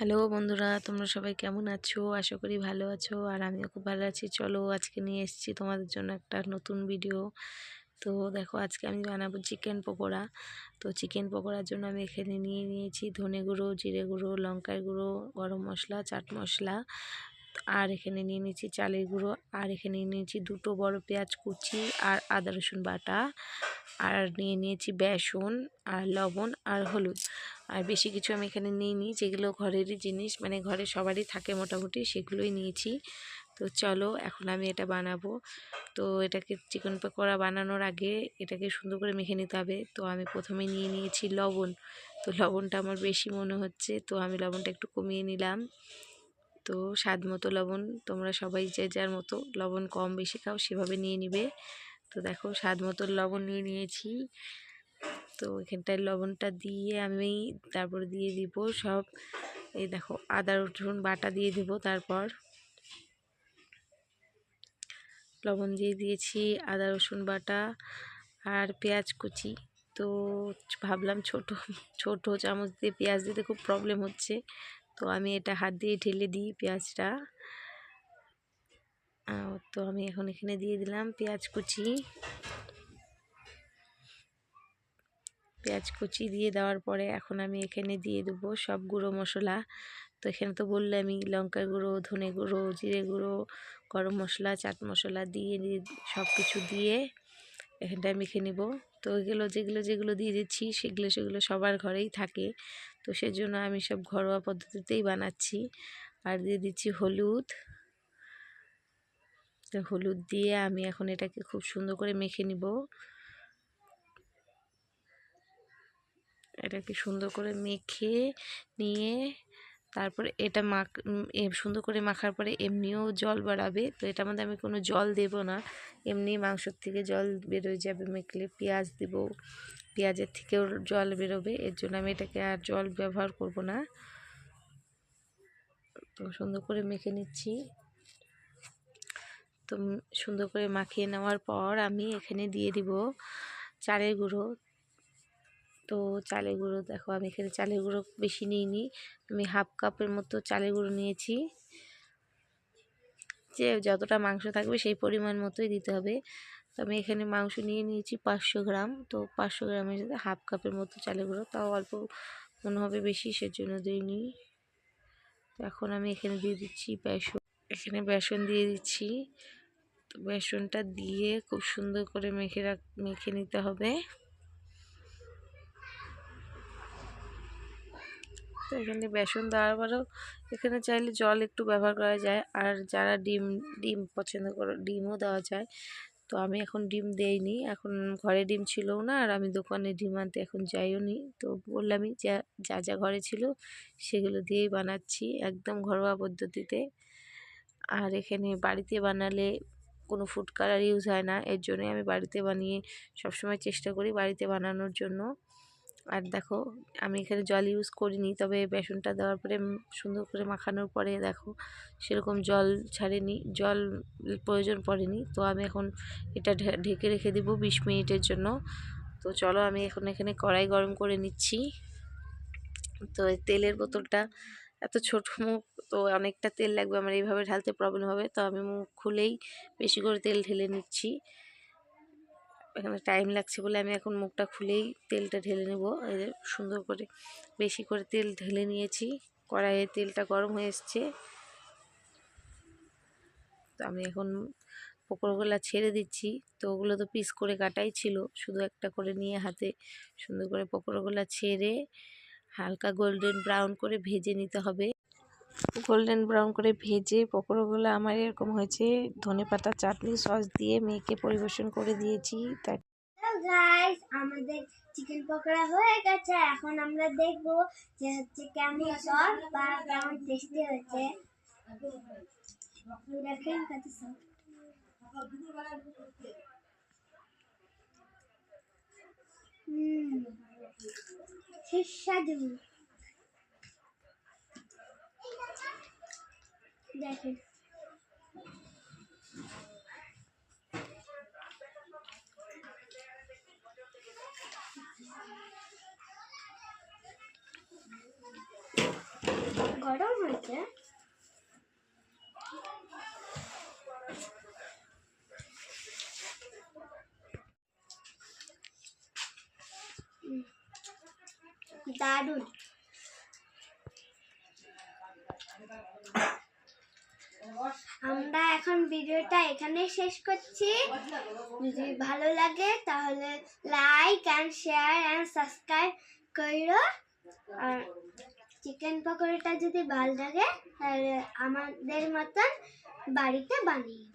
Hello বন্ধুরা, তোমরা সবাই কেমন আছো? আশা করি ভালো আছো, আর আমিও খুব ভালো আছি। চলো আজকে নিয়ে এসেছি তোমাদের জন্য একটা নতুন ভিডিও তো দেখো, আজকে আমি বানাবো চিকেন পকোড়া। তো চিকেন পকোড়ার জন্য আমি এখানে নিয়ে নিয়েছি ধনে গুঁড়ো, জিরে গুঁড়ো, লঙ্কার গুঁড়ো, গরম মশলা, চাট মশলা। আর এখানে নিয়ে নিয়েছি চালের গুঁড়ো। আর এখানে নিয়ে নিয়েছি দুটো বড় পেঁয়াজ কুচি আর আদা রসুন বাটা। আর নিয়ে নিয়েছি বেসন আর লবণ আর হলুদ। আর বেশি কিছু আমি এখানে নিইনি। যেগুলো ঘরেরই জিনিস মানে ঘরে সবারই থাকে মোটামুটি, সেগুলোই নিয়েছি। তো চলো, এখন আমি এটা বানাবো। তো এটাকে চিকেন পকোড়া বানানোর আগে এটাকে সুন্দর করে মেখে নিতে হবে। তো আমি প্রথমে নিয়ে নিয়েছি লবণ। তো লবণটা আমার বেশি মনে হচ্ছে, তো আমি লবণটা একটু কমিয়ে নিলাম। তো স্বাদ মতো লবণ, তোমরা সবাই যে যার মতো লবণ কম বেশি খাও সেভাবে নিয়ে নিবে। তো দেখো, স্বাদ মতো লবণ নিয়ে নিয়েছি। তো এখানটায় লবণটা দিয়ে আমি তারপর দিয়ে দিব সব। এই দেখো, আদা, রসুন বাটা দিয়ে দিব তারপর। লবণ দিয়ে দিয়েছি আদা, রসুন বাটা আর পেঁয়াজ কুচি। তো ভাবলাম ছোট ছোট চামচ দিয়ে পেঁয়াজ দিতে খুব প্রবলেম হচ্ছে। তো আমি এটা হাত দিয়ে ঢেলে দিই পেঁয়াজটা। তো আমি এখন এখানে দিয়ে দিলাম পেঁয়াজ কুচি। পেঁয়াজ কুচি দিয়ে দেওয়ার পরে এখন আমি এখানে দিয়ে দেবো সব গুঁড়ো মশলা। তো এখানে তো বললে আমি লঙ্কার গুঁড়ো, ধনে গুঁড়ো, জিরে গুঁড়ো, গরম মশলা, চাট মশলা দিয়ে সব কিছু দিয়ে এখানটায় মেখে নিব। তো এগুলো যেগুলো যেগুলো দিয়ে দিচ্ছি সেগুলো সেগুলো সবার ঘরেই থাকে। তো সেজন্য আমি সব ঘরোয়া পদ্ধতিতেই বানাচ্ছি। আর দিয়ে দিচ্ছি হলুদ। তো হলুদ দিয়ে আমি এখন এটাকে খুব সুন্দর করে মেখে নিব। এটাকে সুন্দর করে মেখে নিয়ে তারপরে এটা মাখ সুন্দর করে মাখার পরে এমনিও জল বাড়াবে। তো এটার মধ্যে আমি কোনো জল দেব না। এমনি মাংসর থেকে জল বেরোয় যাবে। মেখলে পেঁয়াজ দেব। পেঁয়াজের থেকেও জল বেরোবে। এর জন্য আমি এটাকে আর জল ব্যবহার করব না। তো সুন্দর করে মেখে নিচ্ছি। তো সুন্দর করে মাখিয়ে নেওয়ার পর আমি এখানে দিয়ে দিব চালের গুঁড়ো। তো চালের গুঁড়ো দেখো, আমি এখানে চালের গুঁড়ো বেশি নিইনি। আমি হাফ কাপের মতো চালের গুঁড়ো নিয়েছি। যে যতটা মাংস থাকবে সেই পরিমাণ মতোই দিতে হবে। তো আমি এখানে মাংস নিয়ে নিয়েছি পাঁচশো গ্রাম। তো পাঁচশো গ্রামের সাথে হাফ কাপের মতো চালের গুঁড়ো। তাও অল্প মনে হবে বেশি, সেজন্য দিইনি। এখন আমি এখানে দিয়ে দিচ্ছি বেসন। এখানে বেসন দিয়ে দিচ্ছি। তো বেসনটা দিয়ে খুব সুন্দর করে মেখে রাখ, মেখে নিতে হবে। তো এখানে বেসন দেওয়ার পরেও এখানে চাইলে জল একটু ব্যবহার করা যায়। আর যারা ডিম ডিম পছন্দ করে, ডিমও দেওয়া যায়। তো আমি এখন ডিম দেইনি। এখন ঘরে ডিম ছিলও না আর আমি দোকানে ডিম আনতে এখন যাইও নি। তো বললামই যা যা যা ঘরে ছিল সেগুলো দিয়েই বানাচ্ছি একদম ঘরোয়া পদ্ধতিতে। আর এখানে বাড়িতে বানালে কোনো ফুড কালার ইউজ হয় না। এর জন্যই আমি বাড়িতে বানিয়ে সবসময় চেষ্টা করি বাড়িতে বানানোর জন্য। আর দেখো, আমি এখানে জল ইউজ করিনি, তবে বেসনটা দেওয়ার পরে সুন্দর করে মাখানোর পরে দেখো, সেরকম জল ছাড়েনি, জল প্রয়োজন পড়েনি। তো আমি এখন এটা ঢেকে রেখে দিব বিশ মিনিটের জন্য। তো চলো, আমি এখন এখানে কড়াই গরম করে নিচ্ছি। তো তেলের বোতলটা এত ছোট মুখ, তো অনেকটা তেল লাগবে, আমার এইভাবে ঢালতে প্রবলেম হবে। তো আমি মুখ খুলেই বেশি করে তেল ঢেলে নিচ্ছি। এখানে টাইম লাগছে বলে আমি এখন মুখটা খুলেই তেলটা ঢেলে নেব। সুন্দর করে বেশি করে তেল ঢেলে নিয়েছি। কড়াইয়ে তেলটা গরম হয়ে এসছে। তো আমি এখন পকোড়গুলো ছেড়ে দিচ্ছি। তো ওগুলো তো পিস করে কাটাই ছিল। শুধু একটা করে নিয়ে হাতে সুন্দর করে পকোড়গুলো ছেড়ে হালকা গোল্ডেন ব্রাউন করে ভেজে নিতে হবে। গোল্ডেন ব্রাউন করে ভেজে পকোড়াগুলো আমার এরকম হয়েছে, ধনে পাতা, চাটনি, সস দিয়ে মেয়েকে পরিবেশন করে দিয়েছি। তাই আমাদের চিকেন পকোড়া হয়ে গেছে। এখন আমরা দেখব যে হচ্ছে কেমন সস বা কেমন টেস্টি হয়েছে। হুম, সুস্বাদু। দেখেন গরম হয়েছে উম, দারুণ আমরা এখন ভিডিওটা এখানে শেষ করছি। যদি ভালো লাগে তাহলে like and share and subscribe করো। আর চিকেন পকোড়াটা যদি ভালো লাগে তাহলে আমাদের মতন বাড়িতে বানিয়ে